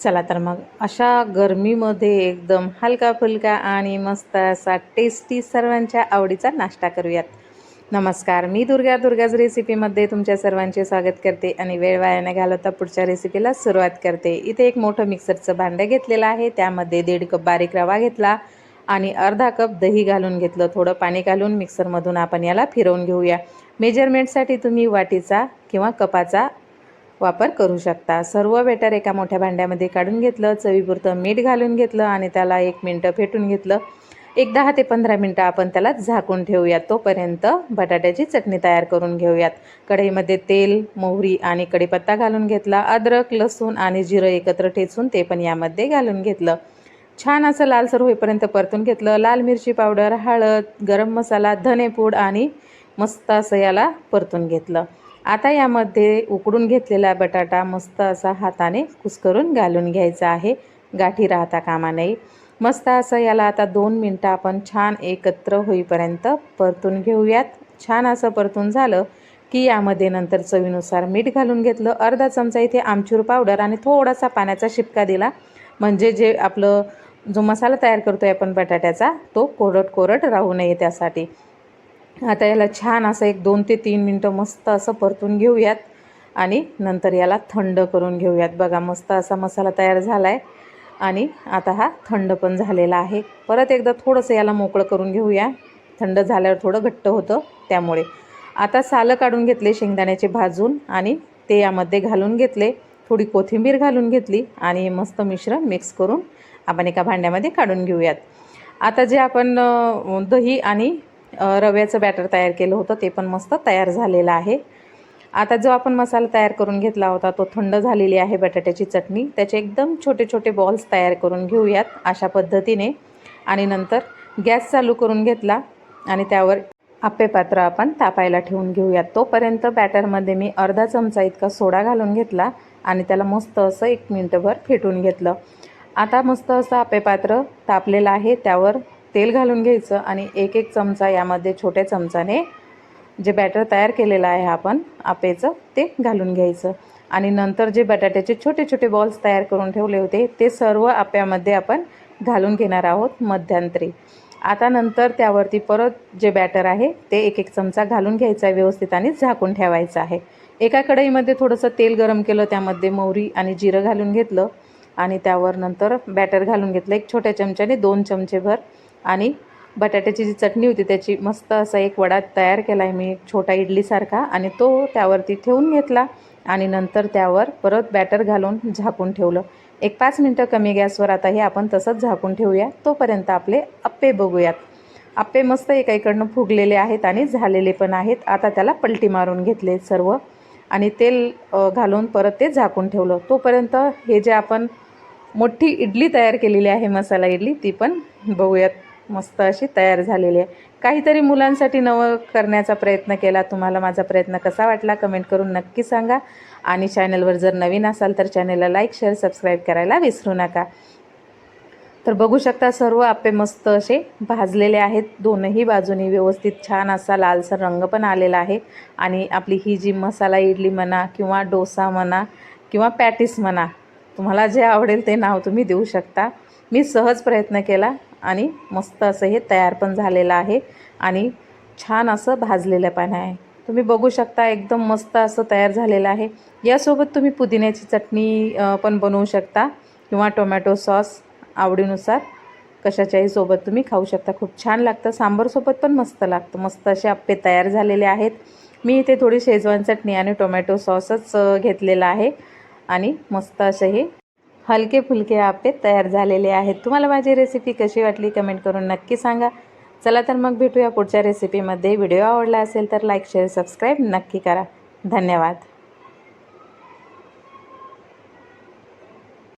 चला तर मग अशा गरमीमध्ये एकदम हलका फुलका आणि मस्त असा टेस्टी सर्वांच्या आवडीचा नाश्ता करूयात. नमस्कार मी दुर्गा. दुर्गाज रेसिपीमध्ये तुमच्या सर्वांचे स्वागत करते आणि वेळ वाया न घालवता पुढच्या रेसिपीला सुरुवात करते. इथे एक मोठं मिक्सरचं भांडं घेतलेलं आहे त्यामध्ये दीड कप बारीक रवा घेतला आणि अर्धा कप दही घालून घेतलं. थोडं पाणी घालून मिक्सरमधून आपण याला फिरवून घेऊया. मेजरमेंटसाठी तुम्ही वाटीचा किंवा कपाचा वापर करू शकता. सर्व बेटर एका मोठ्या भांड्यामध्ये काढून घेतलं चवीपुरतं मीठ घालून घेतलं आणि त्याला एक मिनटं फेटून घेतलं. एक दहा ते पंधरा मिनटं आपण त्याला झाकून ठेवूयात. तोपर्यंत बटाट्याची चटणी तयार करून घेऊयात. कढईमध्ये तेल मोहरी आणि कढीपत्ता घालून घेतला. अद्रक लसूण आणि जिरं एकत्र ठेचून ते पण यामध्ये घालून घेतलं. छान असं लालसर होईपर्यंत परतून घेतलं. लाल मिरची पावडर हळद गरम मसाला धनेपूड आणि मस्त असं याला परतून घेतलं. आता यामध्ये उकडून घेतलेला बटाटा मस्त असा हाताने कुस्करून घालून घ्यायचा आहे. गाठी राहता कामा नये. मस्त असं याला आता दोन मिनटं आपण छान एकत्र होईपर्यंत परतून घेऊयात. छान असं परतून झालं की यामध्ये नंतर चवीनुसार मीठ घालून घेतलं. अर्धा चमचा इथे आमचूर पावडर आणि थोडासा पाण्याचा शिपका दिला. म्हणजे जे आपलं जो मसाला तयार करतो आहे आपण बटाट्याचा तो कोरट कोरट राहू नये त्यासाठी. आता याला छान असं एक दोन ते तीन मिनटं मस्त असं परतून घेऊयात. आणि नंतर याला थंड करून घेऊयात. बघा मस्त असा मसाला तयार झाला आहे आणि आता हा थंड पण झालेला आहे. परत एकदा थोडंसं याला मोकळं करून घेऊया. थंड झाल्यावर थोडं घट्ट होतं त्यामुळे. आता सालं काढून घेतले शेंगदाण्याचे भाजून आणि ते यामध्ये घालून घेतले. थोडी कोथिंबीर घालून घेतली आणि मस्त मिश्रण मिक्स करून आपण एका भांड्यामध्ये काढून घेऊयात. आता जे आपण दही आणि रव्याचं बॅटर तयार केलं होतं ते पण मस्त तयार झालेलं आहे. आता जो आपण मसाला तयार करून घेतला होता तो थंड झालेली आहे बटाट्याची चटणी. त्याचे एकदम छोटे छोटे बॉल्स तयार करून घेऊयात अशा पद्धतीने. आणि नंतर गॅस चालू करून घेतला आणि त्यावर आप्पे पात्र आपण तापायला ठेवून घेऊयात. तोपर्यंत बॅटरमध्ये मी अर्धा चमचा इतका सोडा घालून घेतला आणि त्याला मस्त असं एक मिनटंभर फेटून घेतलं. आता मस्त असं आप्पे पात्र तापलेलं आहे. त्यावर तेल घालून घ्यायचं आणि एक एक चमचा यामध्ये छोट्या चमचाने जे बॅटर तयार केलेलं आहे आपण आपेचं ते घालून घ्यायचं. आणि नंतर जे बटाट्याचे छोटे छोटे बॉल्स तयार करून ठेवले होते ते सर्व आप्यामध्ये आपण घालून घेणार आहोत मध्यांतरी. आता नंतर त्यावरती परत जे बॅटर आहे ते एक एक चमचा घालून घ्यायचा आहे व्यवस्थित आणि झाकून ठेवायचं आहे. एका कढईमध्ये थोडंसं तेल गरम केलं त्यामध्ये मोहरी आणि जिरं घालून घेतलं आणि त्यावर नंतर बॅटर घालून घेतलं. एक छोट्या चमच्याने दोन चमचेभर आणि बटाट्याची जी चटणी होती त्याची मस्त असा एक वडा तयार केला आहे मी एक छोटा इडलीसारखा. आणि तो त्यावरती ठेवून घेतला आणि नंतर त्यावर परत बॅटर घालून झाकून ठेवलं. एक पाच मिनटं कमी गॅसवर आता हे आपण तसंच झाकून ठेवूया. तोपर्यंत आपले अप्पे बघूयात. अप्पे मस्त एकाईकडनं फुगलेले आहेत आणि झालेले पण आहेत. आता त्याला पलटी मारून घेतले सर्व आणि तेल घालून परत ते झाकून ठेवलं. तोपर्यंत हे जे आपण मोठी इडली तयार केलेली आहे मसाला इडली ती पण बघूयात. मस्त अशी तयार झालेली आहे. काहीतरी मुलांसाठी नवं करण्याचा प्रयत्न केला. तुम्हाला माझा प्रयत्न कसा वाटला कमेंट करून नक्की सांगा. आणि चॅनलवर जर नवीन असाल तर चॅनलला लाईक शेअर सबस्क्राईब करायला विसरू नका. तर बघू शकता सर्व आपे मस्त असे भाजलेले आहेत. दोनही बाजूनी व्यवस्थित छान असा लालसर रंग पण आलेला आहे. आणि आपली ही जी मसाला इडली म्हणा किंवा डोसा म्हणा किंवा पॅटीस म्हणा तुम्हाला जे आवडेल ते नाव तुम्ही देऊ शकता. मी सहज प्रयत्न केला आणि मस्त असं हे तयार पण झालेलं आहे आणि छान असं भाजलेलं पण आहे. तुम्ही बघू शकता एकदम मस्त असं तयार झालेलं आहे. यासोबत तुम्ही पुदिन्याची चटणी पण बनवू शकता किंवा टोमॅटो सॉस आवडीनुसार. कशाच्याही सोबत तुम्ही खाऊ शकता. खूप छान लागतं. सांबारसोबत पण मस्त लागतं. मस्त असे आप्पे तयार झालेले आहेत. मी इथे थोडी शेजवान चटणी आणि टोमॅटो सॉसच घेतलेला आहे आणि मस्त असे हे हलके फुलके आपे तयार झालेले आहेत. तुम्हाला माझी रेसिपी कशी वाटली कमेंट करून नक्की सांगा. चला तर मग भेटूया पुढच्या रेसिपीमध्ये व्हिडिओ आवडला असेल तर लाईक शेअर सबस्क्राईब नक्की करा. धन्यवाद.